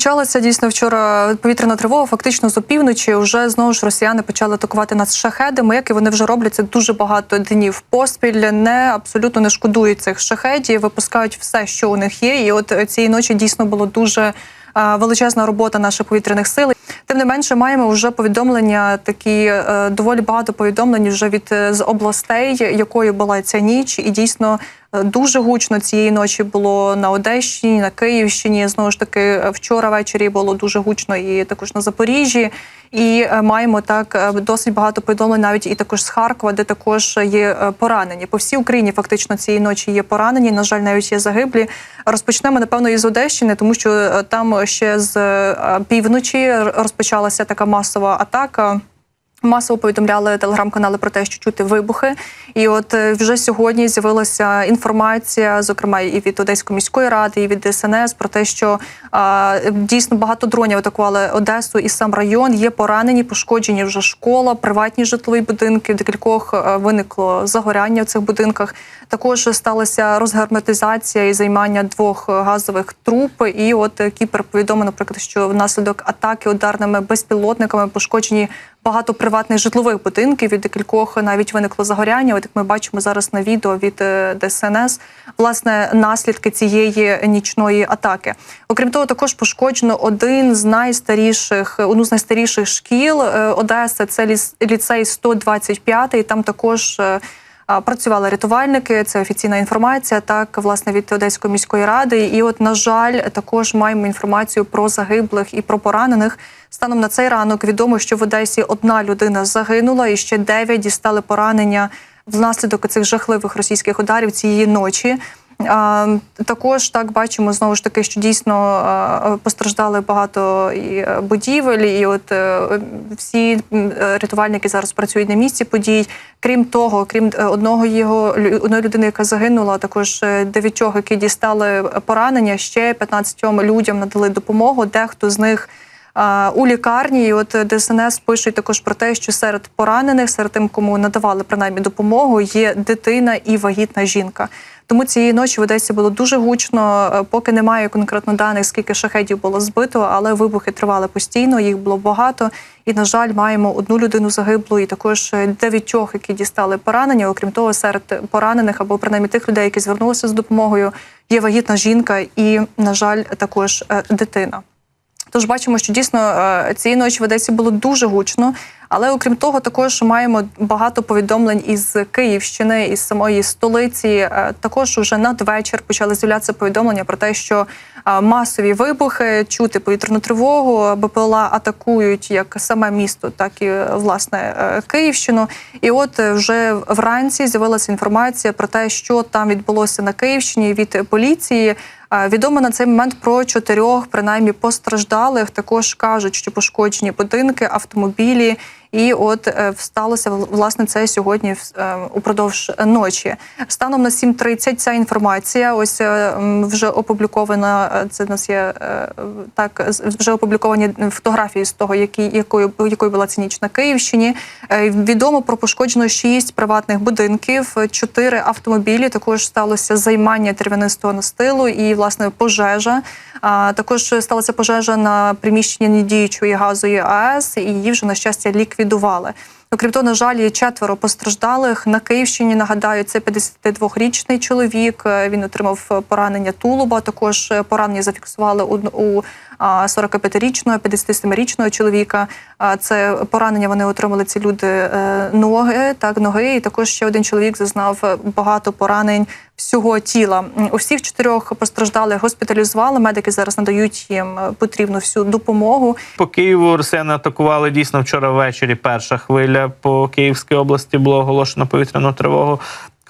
Почалася дійсно вчора повітряна тривога. Фактично з опівночі вже знову ж росіяни почали атакувати нас шахедами. Як і вони вже роблять це дуже багато днів поспіль. Не абсолютно не шкодують цих шахедів, випускають все, що у них є. І от цієї ночі дійсно було дуже величезна робота наших повітряних сил. Тим не менше, маємо вже повідомлення. Такі е, доволі багато повідомлень вже від е, з областей, якою була ця ніч, і дійсно. е, Дуже гучно цієї ночі було на Одещині, на Київщині. Знову ж таки, вчора ввечері було дуже гучно і також на Запоріжжі. І е, маємо так е, досить багато повідомлень, навіть і також з Харкова, де також є е, поранені. По всій Україні фактично цієї ночі є поранені. На жаль, навіть є загиблі. Розпочнемо напевно із Одещини, тому що там ще з півночі розпочалася така масова атака. Масово повідомляли телеграм-канали про те, що чути вибухи. І от е, вже сьогодні з'явилася інформація, зокрема і від Одеської міської ради, і від ДСНС, про те, що а, дійсно багато дронів атакували Одесу і сам район. Є поранені, пошкоджені вже школа, приватні житлові будинки. Декількох е, виникло загоряння в цих будинках. Також сталася розгерметизація і займання двох газових труб. І от е, Кіпр повідомив, наприклад, що внаслідок атаки ударними безпілотниками пошкоджені багато приватних житлових будинків. Від декількох навіть виникло загоряння. От як ми бачимо зараз на відео від е, ДСНС, власне, наслідки цієї нічної атаки. Окрім того, також пошкоджено один з найстаріших, одну з найстаріших шкіл е, Одеси. Це ліцей 125, і там також. Працювали рятувальники, це офіційна інформація, так власне від Одеської міської ради. І от, на жаль, також маємо інформацію про загиблих і про поранених. Станом на цей ранок відомо, що в Одесі одна людина загинула, і ще дев'ять дістали поранення внаслідок цих жахливих російських ударів цієї ночі. Також так бачимо знову ж таки, що дійсно постраждали багато і е, будівель, і от е, всі е, рятувальники зараз працюють на місці подій. Крім того, крім одного його одної людини, яка загинула, також дев'ятьох, які дістали поранення, ще 15 людям надали допомогу. Дехто з них у лікарні. І от ДСНС пишуть також про те, що серед поранених, серед тим, кому надавали принаймні допомогу, є дитина і вагітна жінка. Тому цієї ночі в Одесі було дуже гучно. Е, Поки немає конкретно даних, скільки шахедів було збито, але вибухи тривали постійно. Їх було багато. І, на жаль, маємо одну людину загиблу, і також е, дев'ятьох, які дістали поранення. Окрім того, серед поранених або принаймні тих людей, які звернулися з допомогою, є вагітна жінка і, на жаль, також е, дитина. Тож бачимо, що дійсно е, цієї ночі в Одесі було дуже гучно. Але окрім того, також маємо багато повідомлень із Київщини, із самої столиці. Е, Також уже надвечір почали з'являтися повідомлення про те, що е, масові вибухи, чути повітряну тривогу, БПЛА атакують як саме місто, так і власне е, Київщину. І от вже вранці з'явилася інформація про те, що там відбулося на Київщині від поліції. Відомо на цей момент про чотирьох, принаймні постраждалих. Також кажуть, що пошкоджені будинки, автомобілі. І от е, сталося власне це сьогодні е, упродовж ночі. Станом на 7.30 ця інформація. Ось е, вже опублікована. е, Це в нас є е, так вже опубліковані фотографії з того, які якою якою була ця ніч на Київщині. Е, Відомо про пошкоджено шість приватних будинків, чотири автомобілі. Також сталося займання трав'янистого настилу і власне пожежа. Також сталася пожежа на приміщенні недіючої газової АЕС, і її вже на щастя ліквідували ліквідували. Окрім того, на жаль, четверо постраждалих на Київщині. Нагадаю, це 52-річний чоловік. Е, Він отримав поранення тулуба. Також е, поранення зафіксували у, у а, 45-річного, 57-річного чоловіка. Це поранення вони отримали ці люди е, ноги, так ноги. І також ще один чоловік зазнав багато поранень всього тіла. Усіх чотирьох постраждалих госпіталізували. Медики зараз надають їм потрібну всю допомогу. По Києву росіяни атакували дійсно вчора ввечері. Перша хвиля по Київській області було оголошено повітряну тривогу.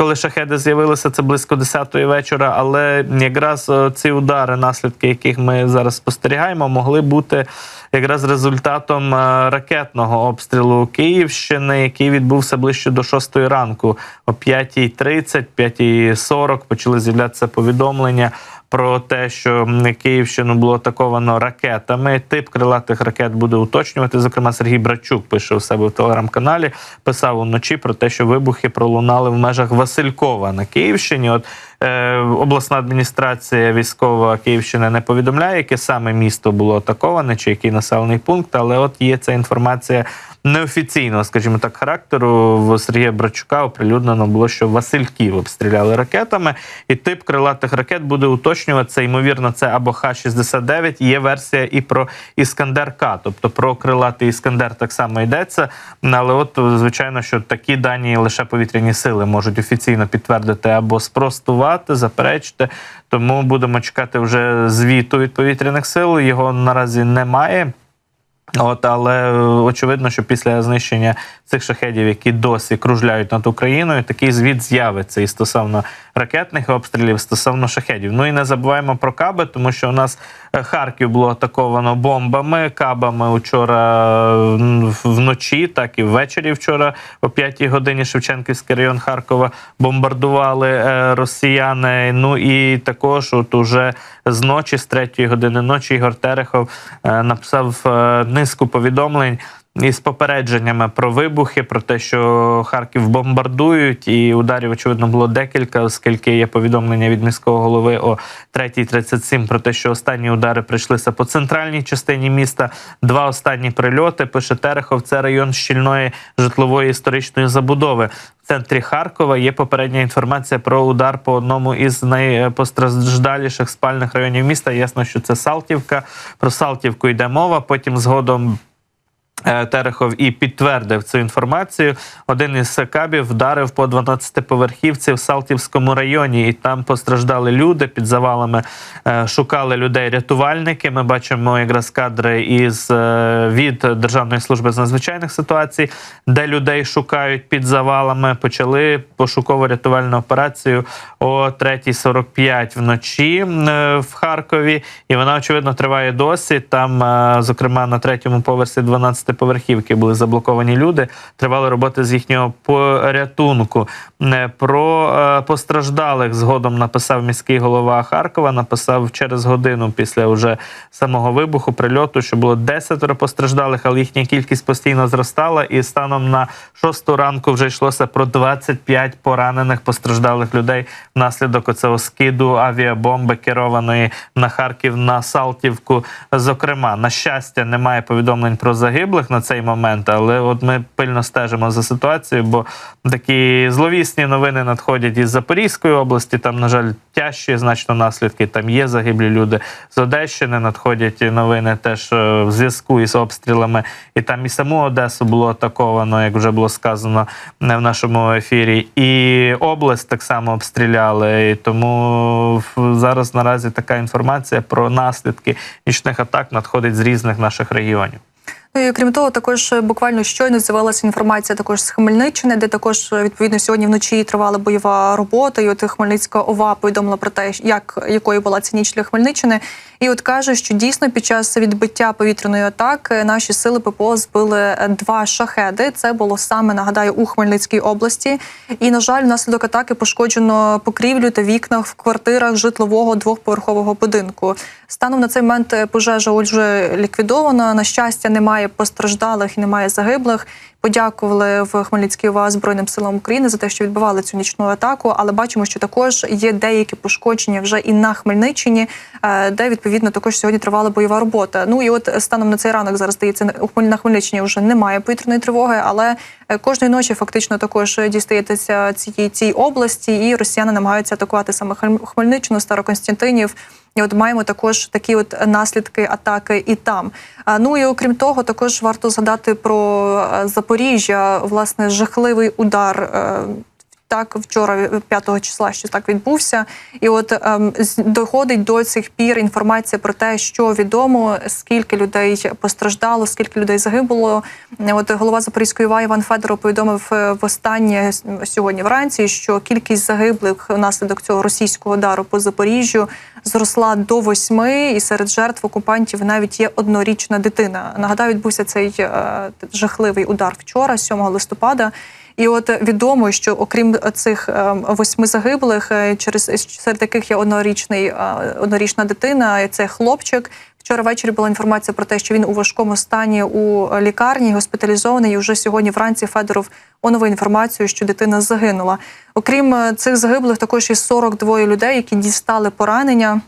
Коли шахеди з'явилися, це близько 10-ї вечора. Але якраз е, ці удари, наслідки яких ми зараз спостерігаємо, могли бути якраз результатом е, ракетного обстрілу Київщини, який відбувся ближче до 6-ї ранку. О 5.30, 5.40 почали з'являтися повідомлення про те, що Київщину було атаковано ракетами. Тип крилатих ракет буде уточнювати. Зокрема, Сергій Брачук пише у себе в телеграм-каналі. Писав уночі про те, що вибухи пролунали в межах Василькова на Київщині. От обласна адміністрація військова Київщини не повідомляє, яке саме місто було атаковане, чи який населений пункт, але от є ця інформація неофіційного, скажімо так, характеру. В Сергія Брачука оприлюднено було, що Васильків обстріляли ракетами, і тип крилатих ракет буде уточнюватися. Ймовірно, це або Х-69. Є версія і про Іскандер К, тобто про крилатий Іскандер так само йдеться. Але от звичайно, що такі дані лише повітряні сили можуть офіційно підтвердити або спростувати, заперечити. Тому будемо чекати вже звіту від повітряних сил. Його наразі немає. От, але е, очевидно, що після знищення цих шахедів, які досі кружляють над Україною, такий звіт з'явиться і стосовно ракетних обстрілів, стосовно шахедів. Ну і не забуваємо про каби, тому що у нас е, Харків було атаковано бомбами, кабами вчора е, вночі, так і ввечері. Вчора о 5 годині Шевченківський район Харкова бомбардували е, росіяни. Ну і також, от уже з ночі, з 3 години ночі, Ігор Терехов написав низку повідомлень. Із попередженнями про вибухи, про те, що Харків бомбардують, і ударів очевидно було декілька, оскільки є повідомлення від міського голови о 3.37 про те, що останні удари прийшлися по центральній частині міста. Два останні прильоти пише Терехов. Це район щільної житлової історичної забудови. В центрі Харкова є попередня інформація про удар по одному із найпостраждаліших спальних районів міста. Ясно, що це Салтівка. Про Салтівку йде мова. Потім згодом. Е, Терехов і підтвердив цю інформацію. Один із кабів вдарив по 12-поверхівці в Салтівському районі, і там постраждали люди під завалами. е, Шукали людей рятувальники. Ми бачимо якраз кадри із е, від Державної служби з надзвичайних ситуацій, де людей шукають під завалами. Почали пошуково-рятувальну операцію о 3.45 вночі в Харкові, і вона очевидно триває досі. Там, зокрема, на третьому поверсі 12 поверхівки були заблоковані люди. Тривали роботи з їхнього порятунку. Е, Про е, постраждалих згодом написав міський голова Харкова. Написав через годину після уже самого вибуху прильоту, що було 10 постраждалих, але їхня кількість постійно зростала. І станом на 6 ранку вже йшлося про 25 поранених постраждалих людей внаслідок оцього скиду авіабомби керованої на Харків на Салтівку. Зокрема, на щастя, немає повідомлень про загиблих на цей момент, але от ми пильно стежимо за ситуацією, бо такі зловісні новини надходять із Запорізької області. Там, на жаль, тяжчі значно наслідки. Там є загиблі люди з Одещини. Надходять новини теж е, в зв'язку із обстрілами. І там і саму Одесу було атаковано, як вже було сказано е, в нашому ефірі. І область так само обстріляли. І тому зараз наразі така інформація про наслідки нічних атак надходить з різних наших регіонів. Ну і крім того, також е, буквально щойно з'явилася інформація також з Хмельниччини, де також е, відповідно сьогодні вночі тривала бойова робота. І от Хмельницька ОВА повідомила про те, як якою була ця ніч для Хмельниччини. І от каже, що дійсно під час відбиття повітряної атаки наші сили ППО збили е, два шахеди. Це було саме нагадаю у Хмельницькій області. І на жаль, внаслідок атаки пошкоджено покрівлю та вікна в квартирах житлового двохповерхового будинку. Станом на цей момент е, пожежа вже ліквідована. На щастя, немає постраждалих і немає загиблих. Подякували в Хмельницькій ОВА Збройним силам України за те, що відбивали цю нічну атаку. Але бачимо, що також є деякі пошкодження вже і на Хмельниччині, е, де відповідно також сьогодні тривала бойова робота. Ну і от станом на цей ранок зараз здається на- Хмельниччині вже немає повітряної тривоги, але е, кожної ночі фактично також дістаєтеся цієї цій області, і росіяни намагаються атакувати саме Хмель- Хмельниччину, Староконстянтинів. І от маємо також такі от наслідки атаки і там. Ну і окрім того, також варто згадати про е, Запоріжжя, власне, жахливий удар. Е, Так, вчора, 5 числа, що так відбувся, і от ем, доходить до цих пір інформація про те, що відомо, скільки людей постраждало, скільки людей загибло. Е, От голова Запорізької ОВА Іван Федоров повідомив е, востаннє с- сьогодні вранці, що кількість загиблих внаслідок цього російського удару по Запоріжжю зросла до восьми, і серед жертв окупантів навіть є однорічна дитина. Нагадаю, відбувся цей е, жахливий удар вчора, 7 листопада. І от відомо, що окрім цих е, восьми загиблих, е, через серед яких є однорічний е, однорічна дитина, це хлопчик. Вчора ввечері була інформація про те, що він у важкому стані у лікарні, госпіталізований. І вже сьогодні вранці Федоров оновив інформацію, що дитина загинула. Окрім е, цих загиблих, також є 42 людей, які дістали поранення.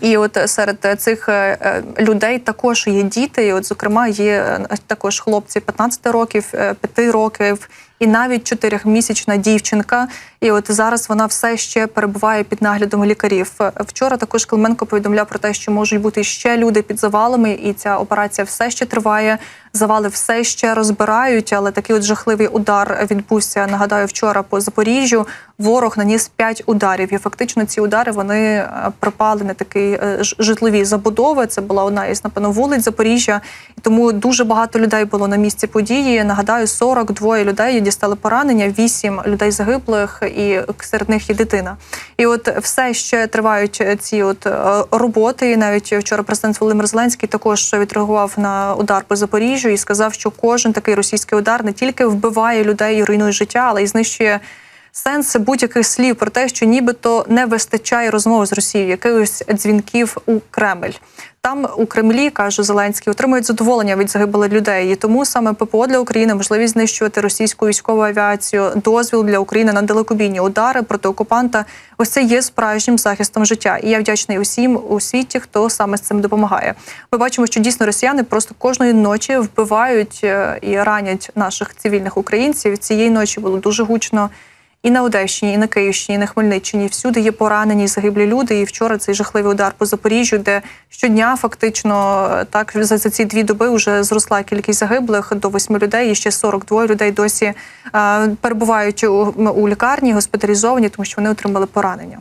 І от серед цих е, е, людей також є діти. І от, зокрема, є е, також хлопці 15 років, е, 5 років і навіть 4-місячна дівчинка. І от зараз вона все ще перебуває під наглядом лікарів. Вчора також Клименко повідомляв про те, що можуть бути ще люди під завалами, і ця операція все ще триває. Завали все ще розбирають, але такий от жахливий удар відбувся. Нагадаю, вчора по Запоріжжю ворог наніс 5 ударів. І фактично ці удари вони е, припали на такий е, житлові забудови. Це була одна із напевно вулиць Запоріжжя. І тому дуже багато людей було на місці події. Нагадаю, 42 людей дістали поранення, 8 людей загиблих, і серед них є дитина. І от все ще тривають ці от е, роботи. І навіть вчора президент Володимир Зеленський також відреагував на удар по Запоріжжю і сказав, що кожен такий російський удар не тільки вбиває людей і руйнує життя, але й знищує сенс будь-яких слів про те, що нібито не вистачає розмови з Росією, якихось дзвінків у Кремль. Там у Кремлі каже Зеленський, отримують задоволення від загибелих людей. І тому саме ППО для України можливість знищувати російську військову авіацію, дозвіл для України на далекобійні удари проти окупанта. Ось це є справжнім захистом життя. І я вдячний усім у світі, хто саме з цим допомагає. Ми бачимо, що дійсно росіяни просто кожної ночі вбивають е, і ранять наших цивільних українців. Цієї ночі було дуже гучно. І на Одещині, і на Київщині, і на Хмельниччині всюди є поранені і загиблі люди. І вчора цей жахливий удар по Запоріжжю, де щодня фактично е, так за, ці дві доби вже зросла кількість загиблих до восьми людей. І ще 42 людей досі е, перебувають у, у лікарні, госпіталізовані, тому що вони отримали поранення.